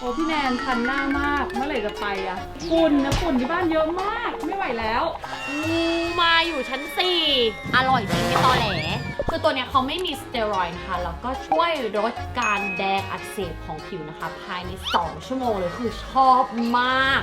โอ้พี่แนนคันหน้ามากเมื่อไหร่จะไปอะฝุ่นนะฝุ่นที่บ้านเยอะมากไม่ไหวแล้วงูมาอยู่ชั้น 4 อร่อยจริงไม่ตอแหล คือตัวเนี้ยเขาไม่มีสเตียรอยด์นะคะ แล้วก็ช่วยลดการแดงอักเสบของผิวนะคะ ภายใน 2 ชั่วโมงเลยคือชอบมาก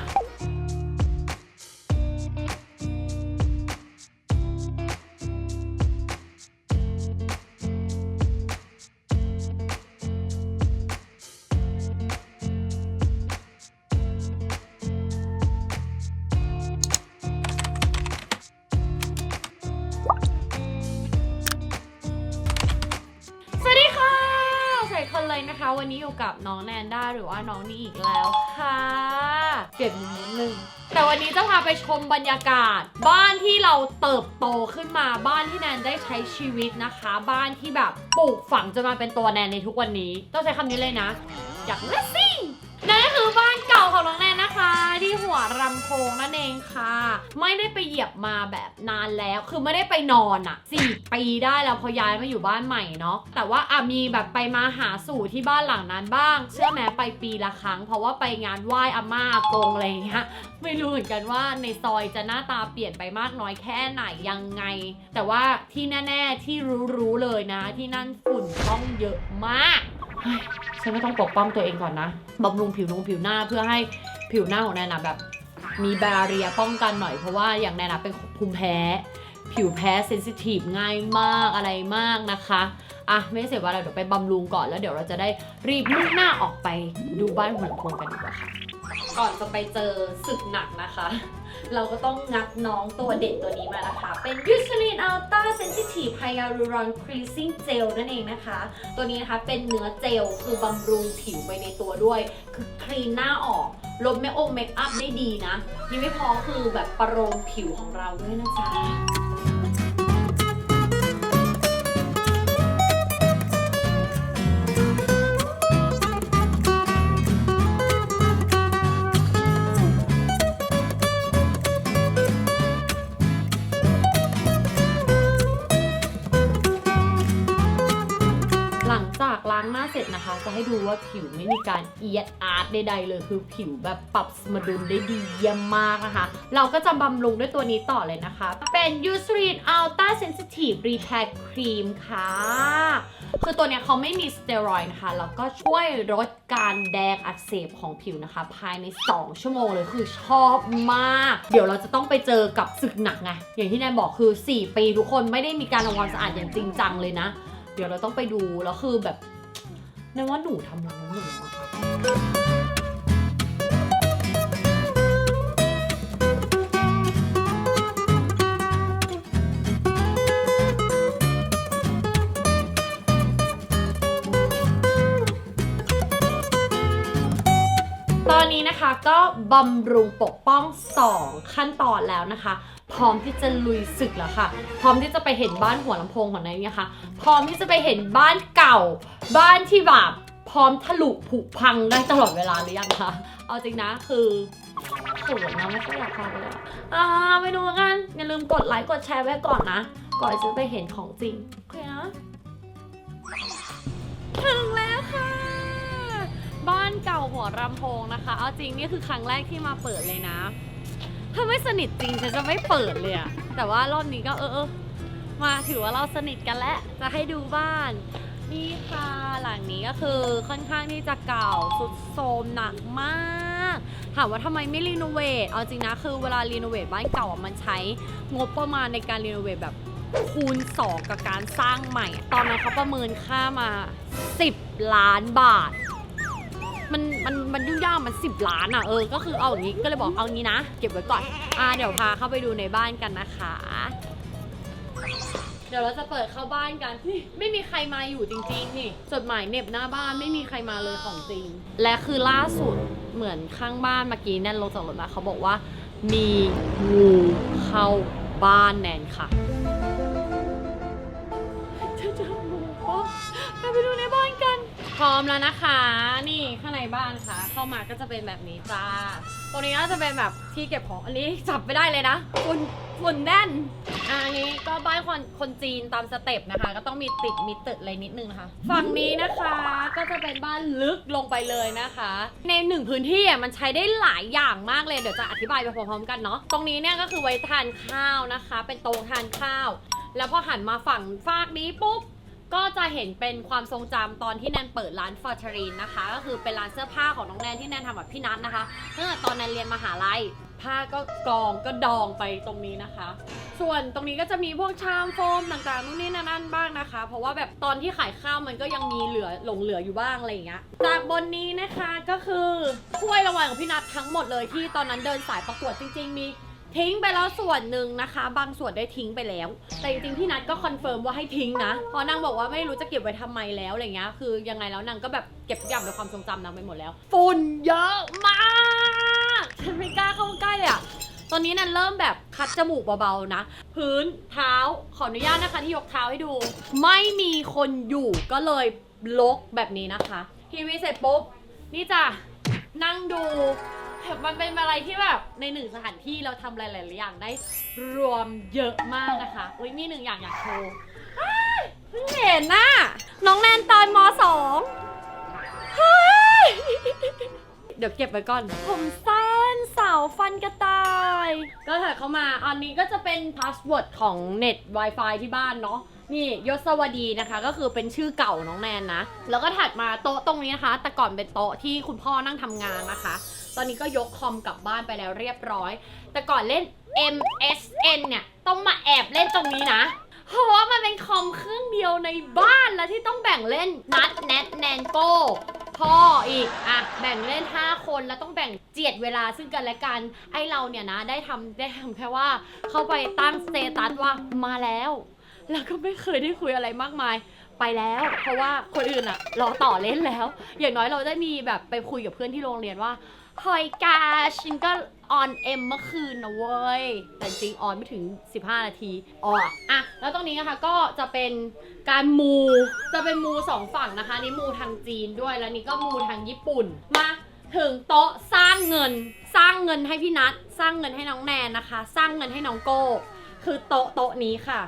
วันนี้อยู่กับน้องแนนด้าหรือว่าน้องนี่อีกแล้วค่ะเปลี่ยนมุมนิดนึงแต่วันนี้จะพาไปชมบรรยากาศ บ้านที่เราเติบโตขึ้นมาบ้านที่แนนได้ใช้ชีวิตนะคะ บ้านที่แบบปลูกฝังจนมาเป็นตัวแนนในทุกวันนี้ ต้องใช้คำนี้เลยนะ อยากเลสซิ่งนั่นก็คือบ้านเก่าของน้องแนน ที่หัวรำโพงนั่นเองค่ะ ไม่ได้ไปเหยียบมาแบบนานแล้วคือไม่ได้ไปนอนอะ่ะสี่ปีได้แล้วพอย้ายมาอยู่บ้านใหม่เนาะแต่ว่าอะมีแบบไปมาหาสู่ที่บ้านหลังนั้นบ้าง เชื่อไหมไปปีละครั้ง เพราะว่าไปงานไหว้อาม่าอากงอะไรอย่างเงี้ยไม่รู้เหมือนกันว่าในซอยจะหน้าตาเปลี่ยนไปมากน้อยแค่ไหนยังไง แต่ว่าที่แน่ๆที่รู้ๆเลยนะ ที่นั่นฝุ่นต้องเยอะมากฉันก็ต้องปกป้องตัวเองก่อนนะบำรุงผิวนงผิวหน้าเพื่อให้ ผิวหน้าของแนนนะแบบ มีบาเรียป้องกันหน่อยเพราะว่าอย่างแนนนะเป็นภูมิแพ้ ผิวแพ้เซนซิทีฟง่ายมากอะไรมากนะคะอะไม่เสียเวลาเดี๋ยวไปบำรุงก่อนแล้วเดี๋ยวเราจะได้รีบมุ่งหน้าออกไปดูบ้านหัวลำโพงกันดีกว่าค่ะ ก่อนจะไปเจอศึกหนักนะคะ เราก็ต้องงัดน้องตัวเด็ดตัวนี้มานะคะ เป็น Eucerin Ultra Sensitive Hyaluron Cleansing Gel นั่นเองนะคะ ตัวนี้นะคะเป็นเนื้อเจลคือบำรุงผิวไปในตัวด้วย คือคลีนหน้าออกลบเมคองเมคอัพได้ดีนะ ยังไม่พอคือแบบประโลมผิวของเราด้วยนะจ๊ะ หลังจากล้างหน้าเสร็จนะคะ จะให้ดูว่าผิวไม่มีการเอียดอาร์ตใดๆเลย คือผิวแบบปรับสมดุลได้ดีเยี่ยมมากนะคะ เราก็จะบำรุงด้วยตัวนี้ต่อเลยนะคะ เป็น Eucerin Ultra Sensitive Repair Cream ค่ะ คือตัวเนี้ยเขาไม่มีสเตียรอยด์นะคะ แล้วก็ช่วยลดการแดงอักเสบของผิวนะคะ ภายใน 2 ชั่วโมงเลยคือชอบมาก เดี๋ยวเราจะต้องไปเจอกับศึกหนักไงอย่างที่แนนบอกคือ 4 ปีทุกคนไม่ได้มีการทำความสะอาดอย่างจริงจังเลยนะ เดี๋ยวเราต้องไปดูแล้วคือแบบในว่าหนูทำแล้วหนูอะ นะคะก็บำรุงปกป้อง 2 ขั้นตอนแล้วนะคะ พร้อมที่จะลุยศึกแล้วค่ะ พร้อมที่จะไปเห็นบ้านหัวลำโพงของนายเนี่ยค่ะพร้อมที่จะไปเห็นบ้านเก่า บ้านที่แบบพร้อมทะลุผุพังได้ตลอดเวลาหรือยังคะเอาจริงนะคือเขินะไม่ค่อยอยากพาไปเลยอะอ่าไปดูกันอย่าลืมกดไลค์กดแชร์ไว้ก่อนนะ ก่อนจะไปเห็นของจริงโอเคนะถึงแล้ว บ้านเก่าหัวลำโพงนะคะ เอาจริงนี่คือครั้งแรกที่มาเปิดเลยนะ ถ้าไม่สนิทจริงฉันจะไม่เปิดเลยอะแต่ว่ารอบนี้ก็เออเออมาถือว่าเราสนิทกันแล้ว จะให้ดูบ้าน นี่ค่ะหลังนี้ก็คือค่อนข้างที่จะเก่าสุดโทรมหนักมาก ถามว่าทำไมไม่รีโนเวท เอาจริงนะคือเวลารีโนเวทบ้านเก่าอะมันใช้งบประมาณในการรีโนเวทแบบคูณ 2 กับการสร้างใหม่ ตอนนั้นเขาประเมินค่ามา 10 ล้านบาท มันมันมันยุ่งยากมันสิบล้านอะเออก็คือเอาอย่างนี้ก็เลยบอกเอางี้นะ เก็บไว้ก่อนอ่าเดี๋ยวพาเข้าไปดูในบ้านกันนะคะ เดี๋ยวเราจะเปิดเข้าบ้านกันนี่ไม่มีใครมาอยู่จริงๆนี่จดหมายเหน็บหน้าบ้านไม่มีใครมาเลยของจริง และคือล่าสุดเหมือนข้างบ้านเมื่อกี้แนนลงจากรถมาเขาบอกว่ามีงูเข้าบ้านแนนค่ะ พร้อมแล้วนะคะ นี่ข้างในบ้านค่ะ เข้ามาก็จะเป็นแบบนี้จ้าตรงนี้ก็จะเป็นแบบที่เก็บของอันนี้จับไม่ได้เลยนะฝุ่นฝุ่นแน่นอันนี้ก็บ้านคนคนจีนตามสเต็ปนะคะ ก็ต้องมีติดมีตึดอะไรนิดนึงนะคะ ฝั่งนี้นะคะก็จะเป็นบ้านลึกลงไปเลยนะคะ ในหนึ่งพื้นที่อะมันใช้ได้หลายอย่างมากเลยเดี๋ยวจะอธิบายไปพร้อมๆกันเนาะตรงนี้เนี่ยก็คือไว้ทานข้าวนะคะ เป็นโต๊ะทานข้าว แล้วพอหันมาฝั่งฝากนี้ปุ๊บ ก็จะเห็นเป็นความทรงจำตอนที่แนนเปิดร้านฟอร์ชรีนนะคะ ก็คือเป็นร้านเสื้อผ้าของน้องแนนที่แนนทำกับพี่นัทนะคะตั้งแต่ตอนแนนเรียนมหาลัยผ้าก็กองก็ดองไปตรงนี้นะคะ ส่วนตรงนี้ก็จะมีพวกชามโฟมต่างๆนู่นนี่นั่นบ้างนะคะ เพราะว่าแบบตอนที่ขายข้าวมันก็ยังมีเหลือหลงเหลืออยู่บ้างอะไรอย่างเงี้ย จากบนนี้นะคะก็คือถ้วยรางวัลของพี่นัททั้งหมดเลยที่ตอนนั้นเดินสายประกวดจริงๆมี ทิ้งไปแล้วส่วนหนึ่งนะคะ บางส่วนได้ทิ้งไปแล้ว แต่จริงๆพี่นัทก็คอนเฟิร์มว่าให้ทิ้งนะเพราะนางบอกว่าไม่รู้จะเก็บไว้ทำไมแล้วอะไรเงี้ยคือยังไงแล้วนางก็แบบเก็บทุกอย่างในความทรงจำนางไปหมดแล้วฝุ่นเยอะมากฉันไม่กล้าเข้าใกล้เลยอะตอนนี้นันเริ่มแบบคัดจมูกเบาๆนะ พื้นเท้าขออนุญาตนะคะที่ยกเท้าให้ดู ไม่มีคนอยู่ก็เลยลกแบบนี้นะคะ ทีวีเสร็จปุ๊บนี่จ้ะนั่งดู มันเป็นอะไรที่แบบในหนึ่งสถานที่เราทำหลาย ๆ อย่างได้รวมเยอะมากนะคะ อุ้ยมีหนึ่งอย่างอยากโชว์อ้ายเพิ่งเห็นน่ะน้องแนนตอนมสองเฮ้ย เดี๋ยวเก็บไว้ก่อน ผมสั้นสาวฟันกระต่าย ก็ถัดเข้ามา อันนี้ก็จะเป็นพาสเวิร์ดของเน็ต Wi-Fi ที่บ้านเนาะ นี่ยศวดีนะคะ ก็คือเป็นชื่อเก่าน้องแนนนะ แล้วก็ถัดมาโต๊ะตรงนี้นะคะ แต่ก่อนเป็นโต๊ะที่คุณพ่อนั่งทำงานนะคะ ตอนนี้ก็ยกคอมกลับบ้านไปแล้วเรียบร้อย แต่ก่อนเล่น MSN เนี่ยต้องมาแอบเล่นตรงนี้นะ เพราะว่ามันเป็นคอมเครื่องเดียวในบ้านแล้วที่ต้องแบ่งเล่นนัดแนทแนนโก้พ่ออีกอะแบ่งเล่น 5 คนแล้วต้องแบ่งเจียดเวลาซึ่งกันและกันไอเราเนี่ยนะได้ทำได้ทำแค่ว่าเข้าไปตั้งสเตตัสว่ามาแล้ว แล้วก็ไม่เคยได้คุยอะไรมากมายไปแล้ว เพราะว่าคนอื่นอะรอต่อเล่นแล้ว อย่างน้อยเราได้มีแบบไปคุยกับเพื่อนที่โรงเรียนว่า เฮ้ยกาฉันก็ออนเอ็มเมื่อคืนนะเว้ย แต่จริงออนไม่ถึง 15 นาทีอ๋ออะแล้วตรงนี้นะคะก็จะเป็นการมู จะเป็นมูสองฝั่งนะคะนี่มูทางจีนด้วยแล้วนี่ก็มูทางญี่ปุ่น มาถึงโต๊ะสร้างเงิน สร้างเงินให้พี่นัทสร้างเงินให้น้องแนนนะคะ สร้างเงินให้น้องโก้ คือโต๊ะโต๊ะนี้ค่ะ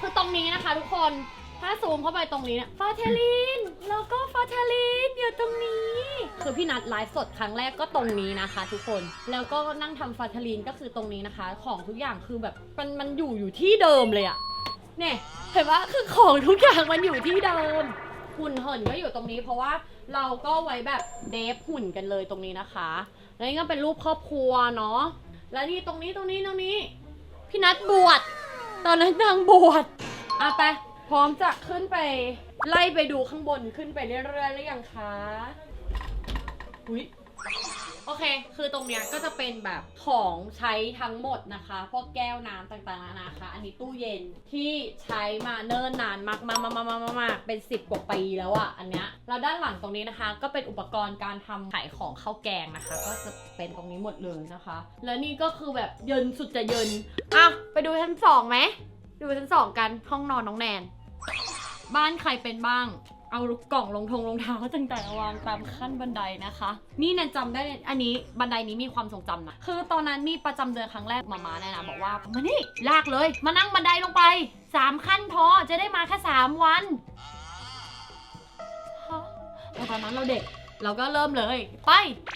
คือตรงนี้นะคะทุกคน ถ้าซูมเข้าไปตรงนี้เนี่ยฟาเทลินแล้วก็ฟาเทลินอยู่ตรงนี้ คือพี่นัดไลฟ์สดครั้งแรกก็ตรงนี้นะคะ ทุกคนแล้วก็นั่งทำฟาเทลินก็คือตรงนี้นะคะ ของทุกอย่างคือแบบมันมันอยู่อยู่ที่เดิมเลยอะเนี่ยเห็นปะคือของทุกอย่างมันอยู่ที่เดิมหุ่นเหินก็อยู่ตรงนี้เพราะว่าเราก็ไว้แบบเดฟหุ่นกันเลยตรงนี้นะคะแล้วนี่ก็เป็นรูปครอบครัวเนาะแล้วนี่ตรงนี้ตรงนี้ตรงนี้ พี่นัดบวชตอนนั้นนางบวชอะไป พร้อมจะขึ้นไปไล่ไปดูข้างบนขึ้นไปเรื่อยๆหรือยังคะอุ้ยโอเค คือตรงเนี้ยก็จะเป็นแบบของใช้ทั้งหมดนะคะ พวกแก้วน้ำต่างๆนานาคะ อันนี้ตู้เย็นที่ใช้มาเนิ่นนานมากๆๆๆๆๆเป็น 10 กว่าปีแล้วอะอันเนี้ย แล้วด้านหลังตรงนี้นะคะ ก็เป็นอุปกรณ์การทำขายของข้าวแกงนะคะ ก็จะเป็นตรงนี้หมดเลยนะคะ แล้วนี่ก็คือแบบเยินสุดจะเยิน อะ ไปดูชั้นสองไหม ดูชั้นสองกัน ห้องนอนน้องแนน บ้านใครเป็นบ้าง เอากล่องลงทงรองเท้าต่างๆวางตามขั้นบันไดนะคะ นี่แนนจำได้อันนี้บันไดนี้มีความทรงจำนะคือตอนนั้นมีประจำเดือนครั้งแรกมามาแนะนะบอกว่ามานี่ลากเลย มานั่งบันไดลงไปสามขั้นพอจะได้มาแค่สามวันฮะแต่ตอนนั้นเราเด็กเราก็เริ่มเลย ไป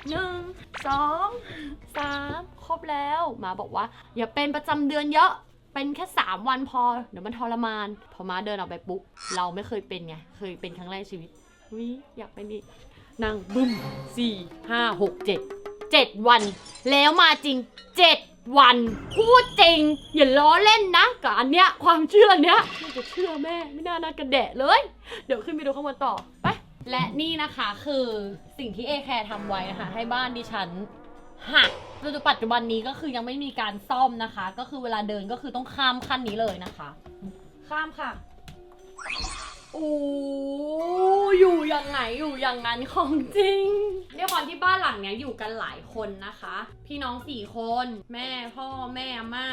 หนึ่งสองสามครบแล้ว มาบอกว่า อย่าเป็นประจำเดือนเยอะ เป็นแค่ 3 วันพอ เดี๋ยวมันทรมาน พอมาเดินออกไปปุ๊บ เราไม่เคยเป็นไง เคยเป็นครั้งแรกในชีวิตวิอยากเป็นอีกนั่งบึ้มสี่ห้าหกเจ็ดเจ็ดวัน แล้วมาจริงเจ็ดวัน พูดจริง อย่าล้อเล่นนะกับอันเนี้ยความเชื่อเนี้ยไม่จะเชื่อแม่ ไม่น่าน่ากระแดะเลย เดี๋ยวขึ้นไปดูข้างบนต่อไปและนี่นะคะคือสิ่งที่เอแคร์ทำไว้นะคะ ให้บ้านดิฉัน หักจนปัจจุบันนี้ก็คือยังไม่มีการซ่อมนะคะ ก็คือเวลาเดินก็คือต้องข้ามขั้นนี้เลยนะคะ ข้ามค่ะ โอ้อยู่อย่างไหนอยู่อย่างนั้นของจริงด้วยความที่บ้านหลังเนี้ยอยู่กันหลายคนนะคะ พี่น้องสี่คน แม่พ่อแม่อาม่า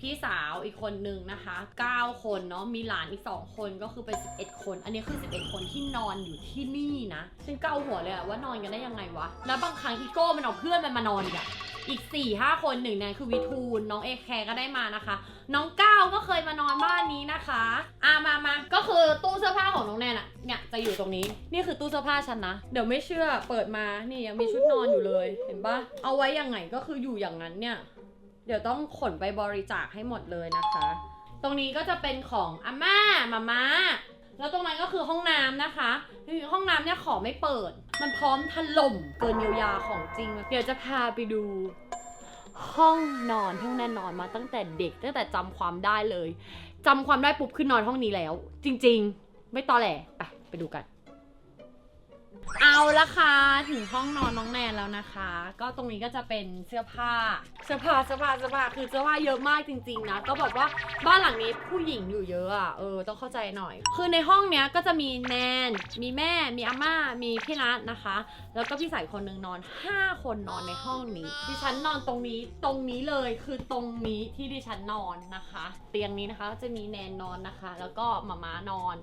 พี่สาวอีกคนนึงนะคะ9คนเนาะมีหลานอีก 2 คนก็คือเป็น 11 คน อันนี้คือ 11 คนที่นอนอยู่ที่นี่นะฉันเกาหัวเลยอะว่านอนกันได้ยังไงวะแล้วบางครั้งอีโก้มันเอาเพื่อนมันมานอนอีกอะ อีก4ี่ห้าคนหนึ่งในคือวิทูลน้องเอแคร์ก็ได้มานะคะ น้องก้าวก็เคยมานอนบ้านนี้นะคะอ่ามามาก็คือตู้เสื้อผ้าของน้องแนนอะเนี่ยจะอยู่ตรงนี้ นี่คือตู้เสื้อผ้าฉันนะ เดี๋ยวไม่เชื่อเปิดมานี่ยังมีชุดนอนอยู่เลย เห็นปะเอาไว้ยังไงก็คืออยู่อย่างนั้นเนี่ย เดี๋ยวต้องขนไปบริจาคให้หมดเลยนะคะ ตรงนี้ก็จะเป็นของอาม่ามาม่า แล้วตรงนั้นก็คือห้องน้ำนะคะคือห้องน้ำเนี่ยขอไม่เปิด มันพร้อมถล่มเกินเยียวยาของจริง เดี๋ยวจะพาไปดู ห้องนอนที่แน่นอนมาตั้งแต่เด็กตั้งแต่จำความได้เลยจำความได้ปุ๊บขึ้นนอนห้องนี้แล้ว จริง ๆ ไม่ตอแหลไปไปดูกัน เอาละค่ะถึงห้องนอนน้องแนนแล้วนะคะ ก็ตรงนี้ก็จะเป็นเสื้อผ้า เสื้อผ้าเสื้อผ้าเสื้อผ้าคือเสื้อผ้าเยอะมากจริงๆนะก็บอกว่าบ้านหลังนี้ผู้หญิงอยู่เยอะอะเออต้องเข้าใจหน่อย คือในห้องเนี้ยก็จะมีแนนมีแม่มีอาม่ามีพี่นัทนะคะ แล้วก็พี่สายคนหนึ่งนอน 5 คนนอนในห้องนี้ดิฉันนอนตรงนี้ตรงนี้เลยคือตรงนี้ที่ดิฉันนอนนะคะ เตียงนี้นะคะก็จะมีแนนนอนนะคะ แล้วก็หมาม้านอน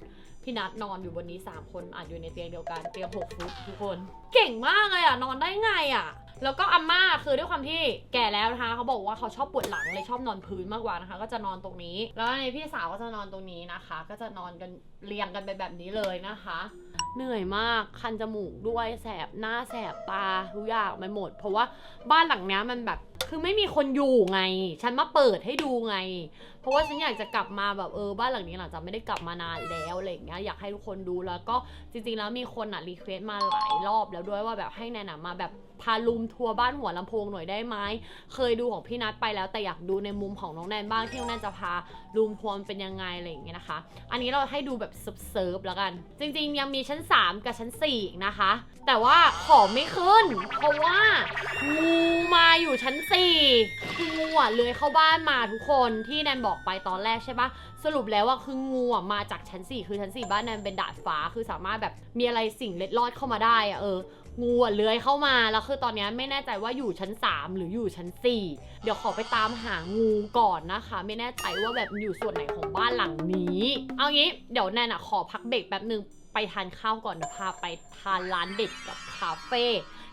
พี่นัทนอนอยู่บนนี้ 3 คนอาจอยู่ในเตียงเดียวกันเตียง6ฟุตทุกคน เก่งมากเลยอะ นอนได้ไงอะ แล้วก็อาม่าคือด้วยความที่แก่แล้วนะคะเขาบอกว่าเขาชอบปวดหลังเลยชอบนอนพื้นมากกว่านะคะ ก็จะนอนตรงนี้ แล้วในพี่สาวก็จะนอนตรงนี้นะคะ ก็จะนอนกันเรียงกันไปแบบนี้เลยนะคะ เหนื่อยมากคันจมูกด้วยแสบหน้าแสบตาทุกอย่างไปหมด เพราะว่าบ้านหลังนี้มันแบบ คือไม่มีคนอยู่ไง ฉันมาเปิดให้ดูไง เพราะว่าฉันอยากจะกลับมาแบบเออบ้านหลังนี้หลังจากไม่ได้กลับมานานแล้วอะไรอย่างเงี้ยอยากให้ทุกคนดูแล้วก็จริงๆแล้วมีคนอะรีเควสมาหลายรอบแล้วด้วยว่าแบบให้แนนอะมาแบบพาลุมทัวร์บ้านหัวลำโพงหน่อยได้ไหมเคยดูของพี่นัทไปแล้วแต่อยากดูในมุมของน้องแนนบ้างที่น้องแนนจะพาลุมทัวร์เป็นยังไงอะไรอย่างเงี้ยนะคะ อันนี้เราให้ดูแบบเซิร์ฟแล้วกัน จริงๆ ยังมีชั้น 3 กับชั้น4นะคะ แต่ว่าของไม่ขึ้น เพราะว่างูมาอยู่ชั้น4คืองูอะเลื้อยเข้าบ้านมาทุกคนที่แนนบอกไปตอนแรกใช่ปะสรุปแล้วว่าคืองูอะมาจากชั้น4คือชั้น4บ้านแนนเป็นดาดฟ้าคือสามารถแบบมีอะไรสิ่งเล็ดลอดเข้ามาได้อะเอองูอะเลื้อยเข้ามาแล้วคือตอนนี้ไม่แน่ใจว่าอยู่ชั้น 3 หรืออยู่ชั้น 4 เดี๋ยวขอไปตามหางูก่อนนะคะ ไม่แน่ใจว่าแบบอยู่ส่วนไหนของบ้านหลังนี้ เอางี้เดี๋ยวแนนอะขอพักเบรกแป๊บนึงไปทานข้าวก่อนเดี๋ยวพาไปทานร้านเด็ดกับคาเฟ่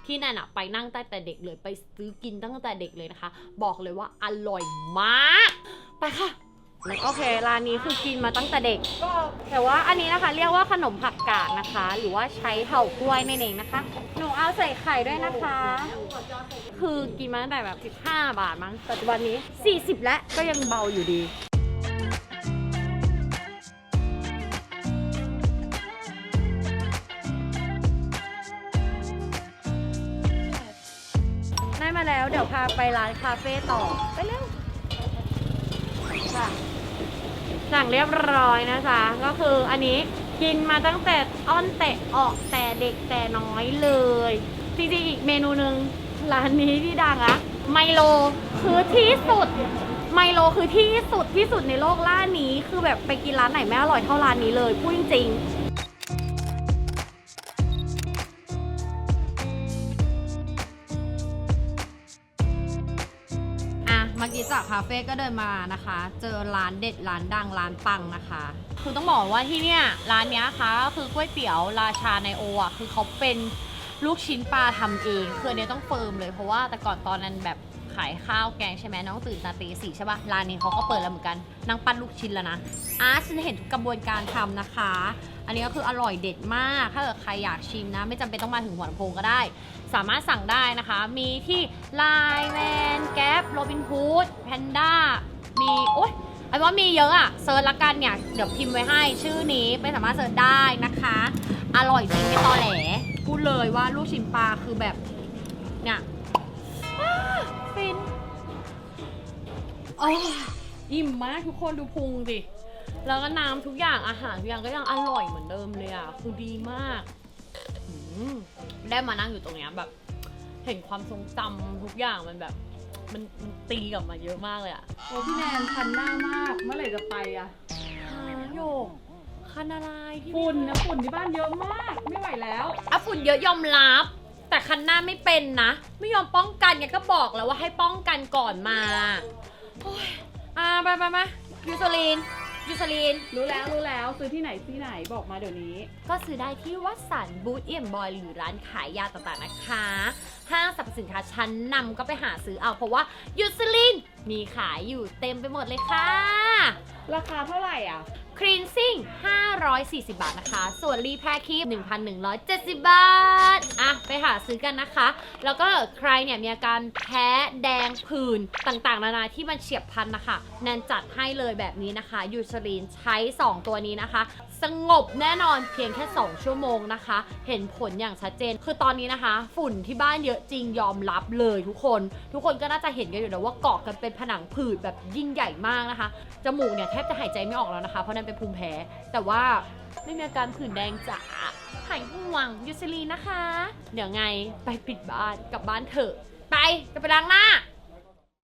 ที่แนนอะไปนั่งตั้งแต่เด็กเลยไปซื้อกินตั้งแต่เด็กเลยนะคะ บอกเลยว่าอร่อยมาก ไปค่ะโอเค ร้านนี้คือกินมาตั้งแต่เด็ก แต่ว่าอันนี้นะคะเรียกว่าขนมผักกาดนะคะ หรือว่าใช้เห่ากล้วยนั่นเองนะคะ หนูเอาใส่ไข่ด้วยนะคะ คือกินมาตั้งแต่แบบ 15 บาทมั้ง ปัจจุบันนี้ 40 แล้วก็ยังเบาอยู่ดี มาแล้ว เดี๋ยวพาไปร้านคาเฟ่ต่อ ไปเร็วค่ะสั่งเรียบร้อยนะคะก็คืออันนี้กินมาตั้งแต่อ้อนแต่ออกแต่เด็กแต่น้อยเลยจริงๆอีกเมนูหนึ่งร้านนี้ที่ดังอะไมโลคือที่สุดไมโลคือที่สุดที่สุดในโลกล่านี้ คือแบบไปกินร้านไหนไม่อร่อยเท่าร้านนี้เลยพูดจริง คาเฟ่ก็เดินมานะคะ เจอร้านเด็ดร้านดังร้านปังนะคะ คือต้องบอกว่าที่เนี่ยร้านเนี้ยค่ะก็คือก๋วยเตี๋ยวราชาในโออะคือเขาเป็นลูกชิ้นปลาทำเองคืออันเนี้ยต้องเฟิร์มเลยเพราะว่าแต่ก่อนตอนนั้นแบบ ขายข้าวแกงใช่ไหมน้องตื่นตาตีสี่ใช่ปะร้านนี้เขาก็เปิดแล้วเหมือนกันนางปั้นลูกชิ้นแล้วนะอะฉันเห็นทุกกระบวนการทำนะคะ อันนี้ก็คืออร่อยเด็ดมากถ้าเกิดใครอยากชิมนะ ไม่จำเป็นต้องมาถึงหัวลำโพงก็ได้ สามารถสั่งได้นะคะ มีที่ไลน์แมนแก๊ปโรบินฮูดแพนด้ามีโอ๊ยไอ้ว่ามีเยอะอะเซิร์ชละกันเนี่ยเดี๋ยวพิมพ์ไว้ให้ชื่อนี้ไปสามารถเซิร์ชได้นะคะ อร่อยจริงไม่ตอแหลพูดเลยว่าลูกชิ้นปลาคือแบบ โอ้ยอิ่มมากทุกคนดูพุงดิแล้วก็น้ำทุกอย่างอาหารทุกอย่างก็ยังอร่อยเหมือนเดิมเลยอะ คือดีมากอืมได้มานั่งอยู่ตรงเนี้ยแบบ เห็นความทรงจำทุกอย่างมันแบบ มันมันตีกลับมาเยอะมากเลยอะโอ้พี่แนนคันหน้ามาก เมื่อไหร่จะไปอะหาโยกคันอะไรที่ฝุ่นนะฝุ่นที่บ้านเยอะมาก ไม่ไหวแล้ว อะฝุ่นเยอะยอมรับ แต่คันหน้าไม่เป็นนะ ไม่ยอมป้องกันไงก็บอกแล้วว่าให้ป้องกันก่อนมา โอ้ยอ่าไปไปไปยูโซลีนยูโซลีน รู้แล้วรู้แล้วซื้อที่ไหนที่ไหนบอกมาเดี๋ยวนี้ ก็ซื้อได้ที่วัดสันบูธเอี่ยมบอยหรือร้านขายยาต่างๆนะคะ ห้างสรรพสินค้าชั้นนำก็ไปหาซื้อเอาเพราะว่ายูซลินมีขายอยู่เต็มไปหมดเลยค่ะ ราคาเท่าไหร่อะ ครีนซิ่ง 540 บาทนะคะ ส่วนรีแพคคีบ1,170 บาท อะ ไปหาซื้อกันนะคะ แล้วก็ใครเนี่ยมีอาการแพ้แดงผื่นต่างๆ นานาที่มันเฉียบพลันนะคะ แนนจัดให้เลยแบบนี้นะคะยูซลีนใช้ 2 ตัวนี้นะคะสงบแน่นอนเพียงแค่ 2 ชั่วโมงนะคะ เห็นผลอย่างชัดเจน คือตอนนี้นะคะ ฝุ่นที่บ้านเยอะจริงยอมรับเลยทุกคน ทุกคนก็น่าจะเห็นกันอยู่แล้วว่าเกาะกันเป็นผนังผืดแบบยิ่งใหญ่มากนะคะ จมูกเนี่ยแทบจะหายใจไม่ออกแล้วนะคะ เพราะนั่นเป็นภูมิแพ้ แต่ว่าไม่มีอาการผื่นแดงจ๋าหายห่วงยูซิลีนะคะ เดี๋ยวไงไปปิดบ้านกลับบ้านเถอะ ไปจะไปล้างหน้า